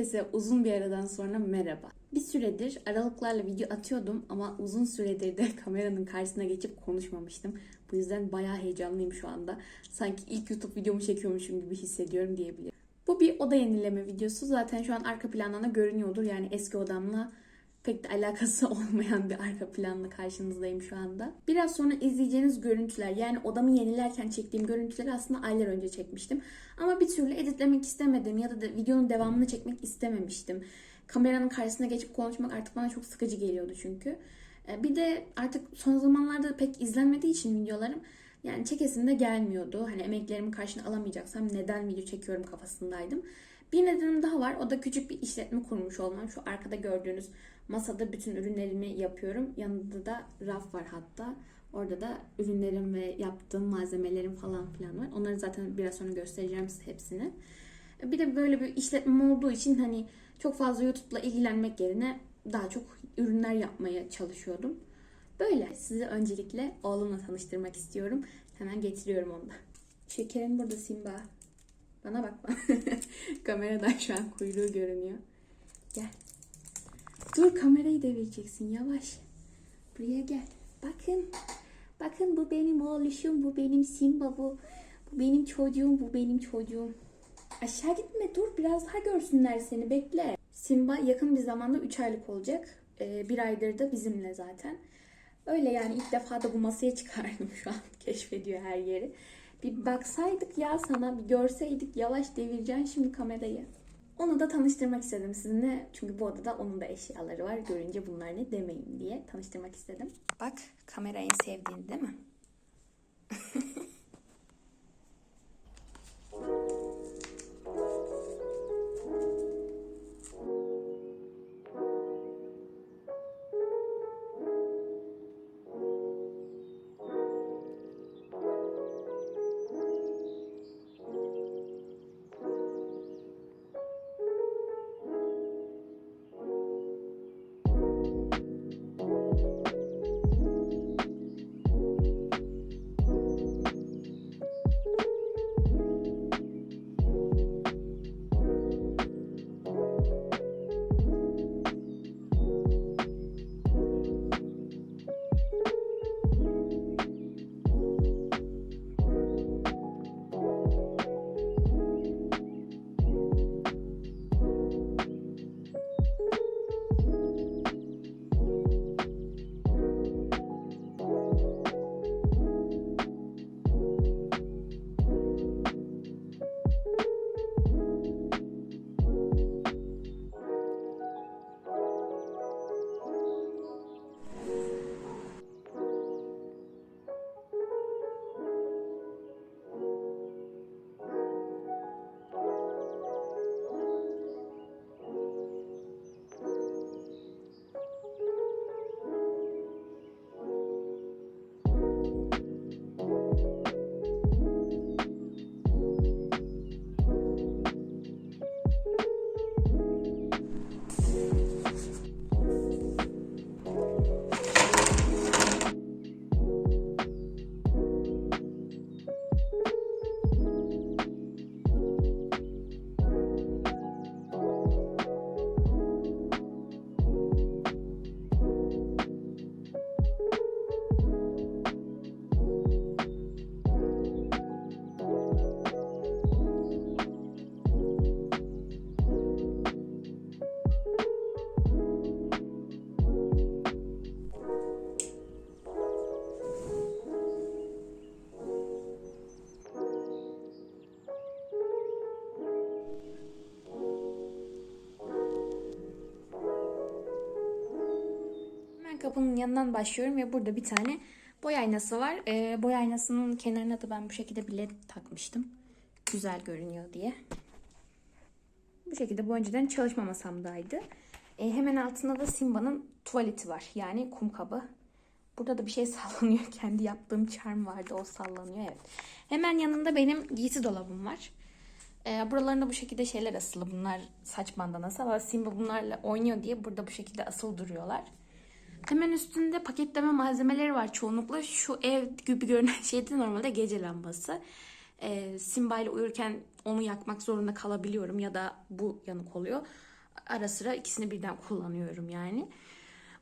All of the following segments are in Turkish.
Herkese uzun bir aradan sonra merhaba. Bir süredir aralıklarla video atıyordum ama uzun süredir de kameranın karşısına geçip konuşmamıştım. Bu yüzden bayağı heyecanlıyım şu anda. Sanki ilk YouTube videomu çekiyormuşum gibi hissediyorum diyebilirim. Bu bir oda yenileme videosu. Zaten şu an arka plandan da görünüyordur. Yani eski odamla pek de alakası olmayan bir arka planla karşınızdayım şu anda. Biraz sonra izleyeceğiniz görüntüler yani odamı yenilerken çektiğim görüntüleri aslında aylar önce çekmiştim. Ama bir türlü editlemek istemedim ya da, da videonun devamını çekmek istememiştim. Kameranın karşısına geçip konuşmak artık bana çok sıkıcı geliyordu çünkü. Ee, Bir de artık son zamanlarda pek izlenmediği için videolarım yani çekesim de gelmiyordu. Hani emeklerimi karşına alamayacaksam neden video çekiyorum kafasındaydım. Bir nedenim daha var. O da küçük bir işletme kurmuş olmam. Şu arkada gördüğünüz masada bütün ürünlerimi yapıyorum. Yanında da raf var hatta. Orada da ürünlerim ve yaptığım malzemelerim falan filan var. Onları zaten biraz sonra göstereceğim size hepsini. Bir de böyle bir işletmem olduğu için hani çok fazla YouTube'la ilgilenmek yerine daha çok ürünler yapmaya çalışıyordum. Böyle. Sizi öncelikle oğlumla tanıştırmak istiyorum. Hemen getiriyorum onu da. Şekerim burada Simba. Bana bakma. Kameradan şu an kuyruğu görünüyor. Gel. Dur kamerayı devireceksin yavaş. Buraya gel. Bakın. Bakın bu benim oğluşum, bu benim Simba, bu, bu benim çocuğum, bu benim çocuğum. Aşağı gitme dur biraz daha görsünler seni bekle. Simba yakın bir zamanda 3 aylık olacak. Ee, bir aydır da bizimle zaten. Öyle yani ilk defa da bu masaya çıkardım şu an. Keşfediyor her yeri. Bir baksaydık ya sana bir görseydik yavaş devireceksin şimdi kamerayı. Onu da tanıştırmak istedim sizinle. Çünkü bu odada onun da eşyaları var. Görünce bunlar ne demeyin diye tanıştırmak istedim. Bak kamera en sevdiğin değil mi? Kapının yanından başlıyorum ve burada bir tane boy aynası var. Ee, boy aynasının kenarına da ben bu şekilde bir led takmıştım. Güzel görünüyor diye. Bu şekilde bu önceden çalışma masamdaydı. Ee, hemen altında da Simba'nın tuvaleti var. Yani kum kabı. Burada da bir şey sallanıyor. Kendi yaptığım charm vardı. O sallanıyor. Evet. Hemen yanında benim giysi dolabım var. Ee, buralarında bu şekilde şeyler asılı. Bunlar saç bandanası ama Simba bunlarla oynuyor diye burada bu şekilde asılı duruyorlar. Hemen üstünde paketleme malzemeleri var çoğunlukla. Şu ev gibi görünen şey de normalde gece lambası. Ee, Simba ile uyurken onu yakmak zorunda kalabiliyorum ya da bu yanık oluyor. Ara sıra ikisini birden kullanıyorum yani.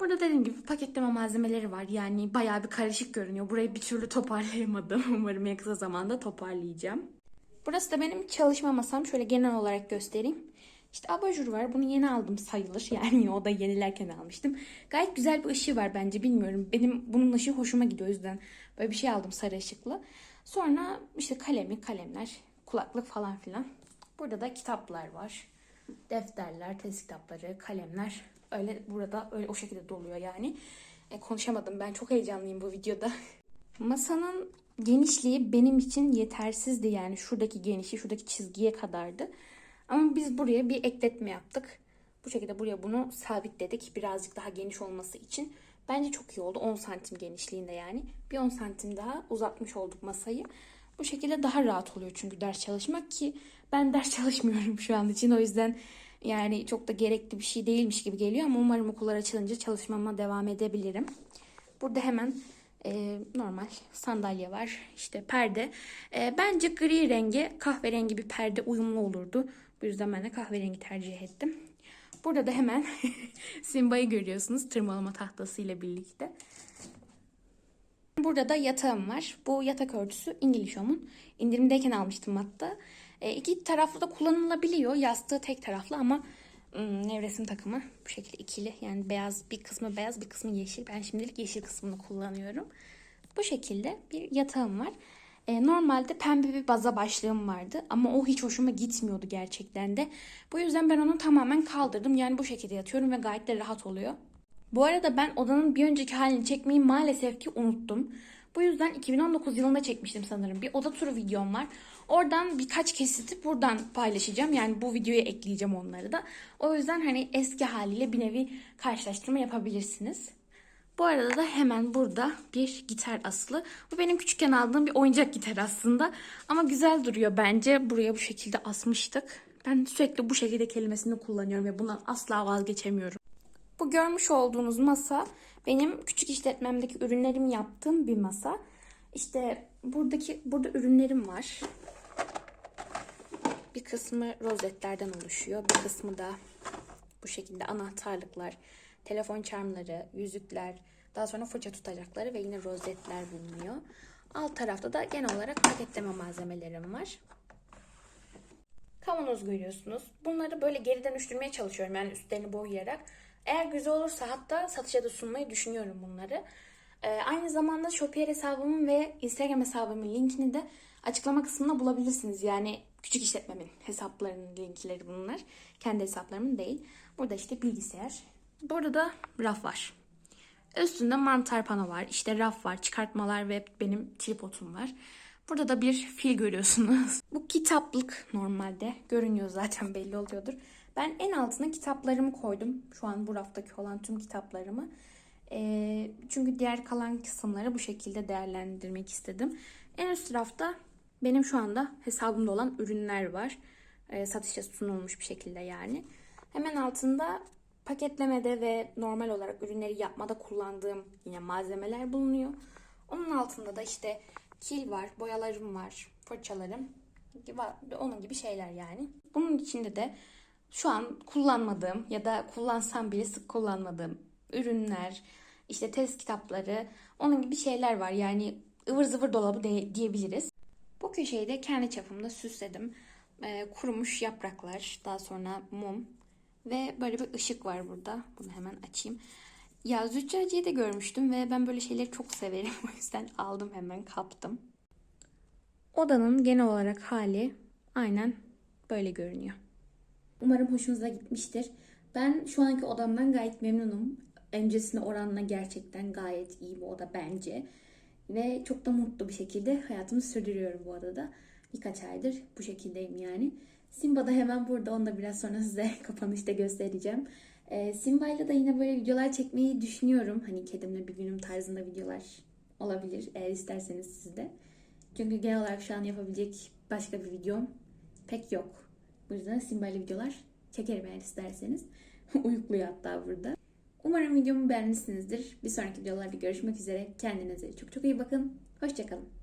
Burada dediğim gibi paketleme malzemeleri var. Yani bayağı bir karışık görünüyor. Burayı bir türlü toparlayamadım. Umarım en kısa zamanda toparlayacağım. Burası da benim çalışma masam. Şöyle genel olarak göstereyim. İşte abajur var. Bunu yeni aldım sayılır. Yani o da yenilerken almıştım. Gayet güzel bir ışığı var bence. Bilmiyorum. Benim bunun ışığı hoşuma gidiyor. O yüzden böyle bir şey aldım sarı ışıklı. Sonra işte kalemi, kalemler, kulaklık falan filan. Burada da kitaplar var. Defterler, test kitapları, kalemler. Öyle burada öyle o şekilde doluyor yani. E, konuşamadım ben çok heyecanlıyım bu videoda. Masanın genişliği benim için yetersizdi yani şuradaki genişliği şuradaki çizgiye kadardı. Ama biz buraya bir ekletme yaptık. Bu şekilde buraya bunu sabitledik birazcık daha geniş olması için. Bence çok iyi oldu 10 santim genişliğinde yani. Bir 10 santim daha uzatmış olduk masayı. Bu şekilde daha rahat oluyor çünkü ders çalışmak ki ben ders çalışmıyorum şu an için. O yüzden yani çok da gerekli bir şey değilmiş gibi geliyor ama umarım okullar açılınca çalışmama devam edebilirim. Burada hemen e, normal sandalye var. İşte perde. E, bence gri rengi kahverengi bir perde uyumlu olurdu. Bu yüzden ben de kahverengi tercih ettim. Burada da hemen Simba'yı görüyorsunuz tırmalama tahtasıyla birlikte. Burada da yatağım var. Bu yatak örtüsü İngiliz Home'un. İndirimdeyken almıştım hatta. E, iki taraflı da kullanılabiliyor. Yastığı tek taraflı ama ım, nevresim takımı bu şekilde ikili. Yani beyaz bir kısmı beyaz bir kısmı yeşil. Ben şimdilik yeşil kısmını kullanıyorum. Bu şekilde bir yatağım var. E, normalde pembe bir baza başlığım vardı ama o hiç hoşuma gitmiyordu gerçekten de. Bu yüzden ben onu tamamen kaldırdım. Yani bu şekilde yatıyorum ve gayet de rahat oluyor. Bu arada ben odanın bir önceki halini çekmeyi maalesef ki unuttum. Bu yüzden 2019 yılında çekmiştim sanırım. Bir oda turu videom var. Oradan birkaç kesiti buradan paylaşacağım. Yani bu videoya ekleyeceğim onları da. O yüzden hani eski haliyle bir nevi karşılaştırma yapabilirsiniz. Bu arada da hemen burada bir gitar asılı. Bu benim küçükken aldığım bir oyuncak gitar aslında. Ama güzel duruyor bence. Buraya bu şekilde asmıştık. Ben sürekli bu şekilde kelimesini kullanıyorum ve bundan asla vazgeçemiyorum. Bu görmüş olduğunuz masa benim küçük işletmemdeki ürünlerimi yaptığım bir masa. İşte buradaki burada ürünlerim var. Bir kısmı rozetlerden oluşuyor. Bir kısmı da bu şekilde anahtarlıklar, telefon çarmları, yüzükler, daha sonra fırça tutacakları ve yine rozetler bulunuyor. Alt tarafta da genel olarak paketleme malzemelerim var. Kavanoz görüyorsunuz. Bunları böyle geri dönüştürmeye çalışıyorum yani üstlerini boyayarak. Eğer güzel olursa hatta satışa da sunmayı düşünüyorum bunları. Ee, aynı zamanda Shopier hesabımın ve Instagram hesabımın linkini de açıklama kısmında bulabilirsiniz. Yani küçük işletmemin hesaplarının linkleri bunlar. Kendi hesaplarımın değil. Burada işte bilgisayar. Burada da raf var. Üstünde mantar pano var. İşte raf var, çıkartmalar ve benim tripodum var. Burada da bir fil görüyorsunuz. Bu kitaplık normalde. Görünüyor zaten belli oluyordur. Ben en altına kitaplarımı koydum. Şu an bu raftaki olan tüm kitaplarımı. Ee, çünkü diğer kalan kısımları bu şekilde değerlendirmek istedim. En üst rafta benim şu anda hesabımda olan ürünler var. Ee, satışa sunulmuş bir şekilde yani. Hemen altında paketlemede ve normal olarak ürünleri yapmada kullandığım yine malzemeler bulunuyor. Onun altında da işte kil var, boyalarım var, fırçalarım, onun gibi şeyler yani. Bunun içinde de şu an kullanmadığım ya da kullansam bile sık kullanmadığım ürünler, işte test kitapları, onun gibi şeyler var. Yani ıvır zıvır dolabı de, diyebiliriz. Bu köşeyi de kendi çapımda süsledim. Ee, kurumuş yapraklar, daha sonra mum ve böyle bir ışık var burada. Bunu hemen açayım. Ya züccaciye de görmüştüm ve ben böyle şeyleri çok severim. O yüzden aldım hemen kaptım. Odanın genel olarak hali aynen böyle görünüyor. Umarım hoşunuza gitmiştir. Ben şu anki odamdan gayet memnunum. Öncesine oranla gerçekten gayet iyi bu oda bence. Ve çok da mutlu bir şekilde hayatımı sürdürüyorum bu odada. Birkaç aydır bu şekildeyim yani. Simba da hemen burada. Onu da biraz sonra size kapanışta göstereceğim. Ee, Simba ile de yine böyle videolar çekmeyi düşünüyorum. Hani kedimle bir günüm tarzında videolar olabilir. Eğer isterseniz siz de. Çünkü genel olarak şu an yapabilecek başka bir videom pek yok. Bu yüzden Simba ile videolar çekerim eğer isterseniz. Uyukluyor hatta burada. Umarım videomu beğenmişsinizdir. Bir sonraki videolarda görüşmek üzere. Kendinize çok çok iyi bakın. Hoşçakalın.